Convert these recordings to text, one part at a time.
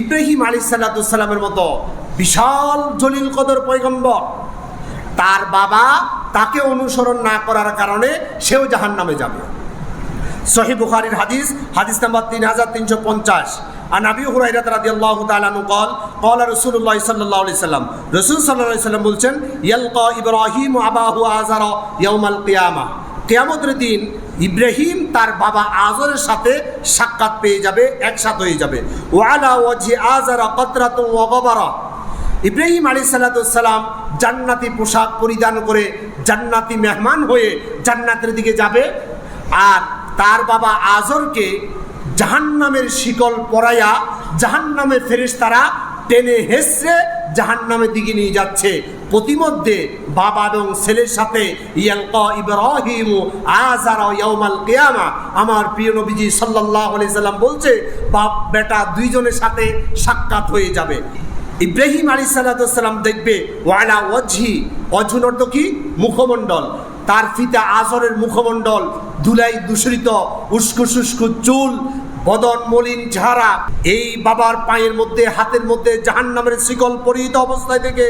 ইব্রাহিম আলী সাল্লাতুসাল্লামের মতো বিশাল জলিল কদর পৈগম্বর তার বাবা তাকে অনুসরণ না করার কারণে সেও জাহান নামে যাবে। সহি বুখারির হাদিস হাদিস নাম্বার তিন হাজার তিনশো পঞ্চাশ। আর নাবি হুরাইরাত রাদি আল্লাহ তালানু কল কল রসুল্লাহ সাল্লাহ আলি সাল্লাম, রসুল সাল্লাহ সাল্লাম বলছেন, ইয়ালক ইব্রাহিম আবাহু আজার ইয়ামাল কিয়ামা। কেয়ামতের দিন ইব্রাহিম তার বাবা আজরের সাথে সাক্ষাৎ পেয়ে যাবে, একসাথ হয়ে যাবে। ওয়ালা ওয়াজি আজারা কতরাতু ওয়া গবারা। ইব্রাহিম আলী সাল্লাম জান্নাতি পোশাক পরিধান করে জান্নাতি মেহমান হয়ে জান্নাতের দিকে যাবে আর তার বাবা আজরকে জাহান্নামের শিকল পরাইয়া জাহান্নামের ফেরেশতারা টেনে হেসড়ে জাহান্নামের দিকে নিয়ে যাচ্ছে। প্রতিমধ্যে বাবা এবং ছেলের সাথে কিয়ামা। আমার প্রিয় নবীজি আলাইহি সাল্লাম বলছে, বাপ বেটা দুইজনের সাথে সাক্ষাৎ হয়ে যাবে। ইব্রাহিম আলী সাল্লাম দেখবে, ওয়ালা ওয়াজহি অজুন অর্থ কি? মুখমণ্ডল। তার পিতা আজরের মুখমণ্ডল, ধুলাই দূষিত উস্কু চুল বদন মলিন ঝাড়া। এই বাবার পায়ের মধ্যে, হাতের মধ্যে জাহান নামের শিকল পরিহিত অবস্থায় থেকে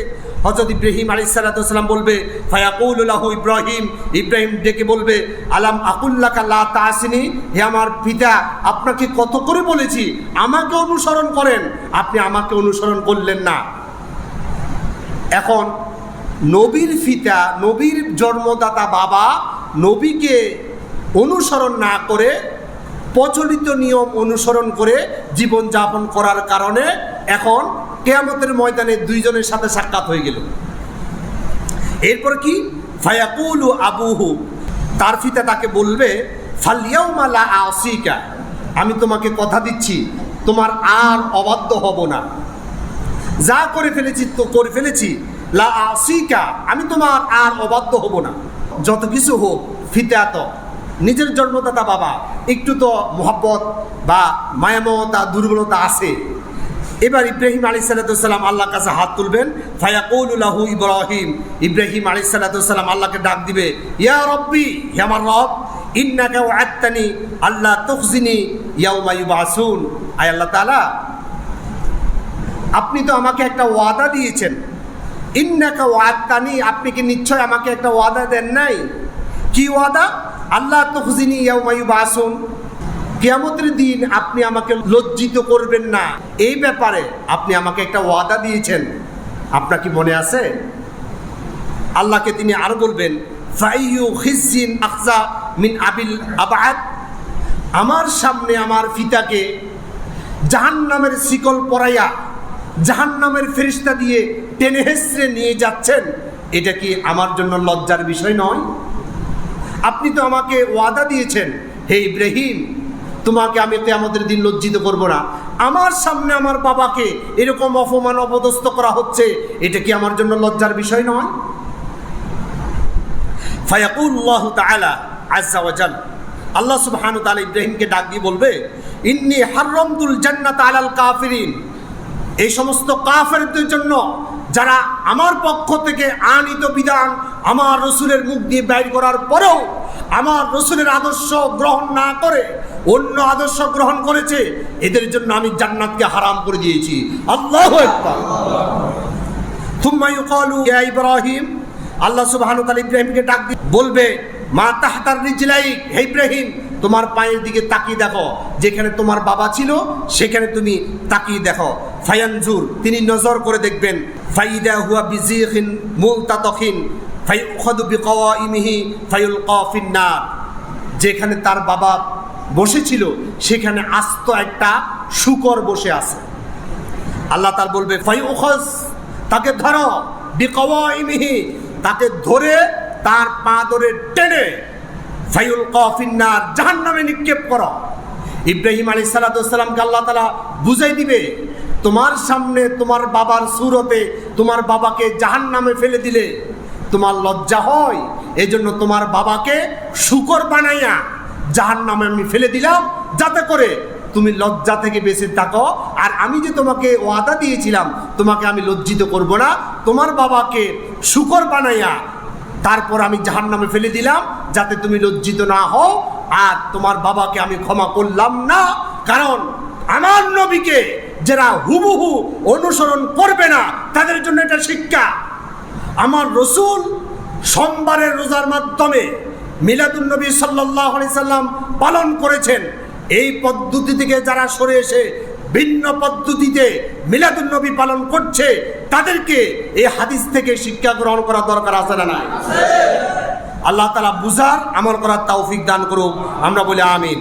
হজরত ইব্রাহিম আলী সাল্লাম বলবে ফায়াকুল্লাহ ইব্রাহিম। ইব্রাহিম ডেকে বলবে, আলাম আকুল্লাকা লা তাসিনি হে আমার পিতা, আপনাকে কত করে বলেছি, আমাকে অনুসরণ করেন। আপনি আমাকে অনুসরণ করলেন না। এখন নবীর ফিতা নবীর জন্মদাতা বাবা নবীকে অনুসরণ না করে প্রচলিত নিয়ম অনুসরণ করে জীবনযাপন করার কারণে এখন কেয়ামতের ময়দানে দুইজনের সাথে সাক্ষাৎ হয়ে গেল। এরপর কি? ফায়াকুলু আবুহু। তার ফিতা তাকে বলবে ফালিয়াও মালা আসিকা। আমি তোমাকে কথা দিচ্ছি, তোমার আর অবাধ্য হব না। যা করে ফেলেছি, তো করে ফেলেছি। লা আসিকা, আমি তোমার আর অবাধ্য হব না। যত কিছু হোক, ফিতা তো নিজের জন্মদাতা বাবা, একটু তো মোহাব্বত বা মায়ামতা দুর্বলতা আছে। এবার ইব্রাহিম আলী সাল্লাম আল্লাহর কাছে হাত তুলবেন। ফায়াকুল্লাহু ইব্রাহিম। ইব্রাহিম আলী সাল্লাম আল্লাহকে ডাক দিবে, ইয়া রব্বি, হে রব, ইন্নাকা ওয়াত্তানি আল্লাহ তুখজিনি ইউবাসুন। আয় আল্লাহ তাআলা, আপনি তো আমাকে একটা ওয়াদা দিয়েছেন। ইন্নাকা ওয়াত্তানি আপনি কি নিশ্চয় আমাকে একটা ওয়াদা দেন নাই? কি ওয়াদা? আল্লাহ তখজিনি ইয়াউমায়ু বাসুন কিয়ামতের দিন আপনি আমাকে লজ্জিত করবেন না। এই ব্যাপারে আপনি আমাকে একটা ওয়াদা দিয়েছেন। আপনার কি মনে আছে? আল্লাহকে তিনি আর বলবেন, ফাইয়ু খিজিন আকসা মিন আবিল আবাদ আমার সামনে আমার ফিতাকে জাহান্নামের শিকল পরাইয়া জাহান্নামের ফেরিস্তা দিয়ে টেনে হেসড়ে নিয়ে যাচ্ছেন, এটা কি আমার জন্য লজ্জার বিষয় নয়? আপনি তো আমাকে ওয়াদা দিয়েছেন, হে ইব্রাহিম, তোমাকে আমি আমাদের দিন লজ্জিত করব না। আমার সামনে আমার বাবাকে এরকম অপমান অপদস্থ করা হচ্ছে, এটা কি আমার জন্য লজ্জার বিষয় নয়? ফায়াকুল্লাহ তাআলা আজ্জা ওয়াজাল আল্লাহ সুবহানাহু তাআলা ইব্রাহিমকে ডাক দিয়ে বলবে, ইন্নী হাররামতুল জান্নাত আলাল কাফিরিন। এই সমস্ত কাফেরদের জন্য যারা আমার পক্ষ থেকে আনিত বিধান আমার রসুলের মুখ দিয়ে ব্যয় করার পরেও আমার রসুলের আদর্শ গ্রহণ না করে, অন্য আদর্শ গ্রহণ করেছে, এদের জন্য আমি জান্নাতকে হারাম করে দিয়েছি। আল্লাহ ইব্রাহিম। আল্লাহ তাআলা ইব্রাহিমকে ডাক দিয়ে বলবে, মা তাহতার রিজলাই হে ইব্রাহিম তোমার পায়ের দিকে তাকিয়ে দেখো। যেখানে তোমার বাবা ছিল, সেখানে তুমি তাকিয়ে দেখো। ফায়ানজুর, তিনি নজর করে দেখবেন। ফাইদা হুয়া বিজিখিন মুলতাতখিন ফাইউখাদু বিকাওয়াইমিহি, ফায়ুলকা ফিন্নার। যেখানে তার বাবা বসেছিল, সেখানে আস্ত একটা শুকর বসে আছে। আল্লাহ তার বলবে ফাইউখাজ তাকে ধরো। বিকাওয়াইমিহি, তাকে ধরে তার পা ধরে টেনে ফাইউল কফিন্নার জাহান নামে নিক্ষেপ করো। ইব্রাহিম আলী সালাতামকে আল্লাহ তালা বুঝাই দিবে, তোমার সামনে তোমার বাবার সুরতে তোমার বাবাকে জাহান নামে ফেলে দিলে, তোমার লজ্জা হয় এই জন্য তোমার বাবাকে শুকর বানাইয়া জাহান নামে আমি ফেলে দিলাম, যাতে করে তুমি লজ্জা থেকে বেঁচে থাকো। আর আমি যে তোমাকে ওয়াদা দিয়েছিলাম, তোমাকে আমি লজ্জিত করব না, তোমার বাবাকে শুকর বানাইয়া তারপর আমি জাহান নামে ফেলে দিলাম, যাতে তুমি লজ্জিত না হও, আর তোমার বাবাকে আমি ক্ষমা করলাম না। কারণ আমার নবীকে যারা হুবহু অনুসরণ করবে না, তাদের জন্য এটা শিক্ষা। আমার রসুল সোমবারের রোজার মাধ্যমে মিলাদুন্নবী সাল্লাহ সাল্লাম পালন করেছেন। এই পদ্ধতি থেকে যারা সরে এসে ভিন্ন পদ্ধতিতে মিলাদুন্নবী পালন করছে তাদেরকে এই হাদিস থেকে শিক্ষা গ্রহণ করা দরকার আছে না নাই? আল্লাহ তালা বুঝার আমল করার তৌফিক দান করুক আমরা বলি আমিন।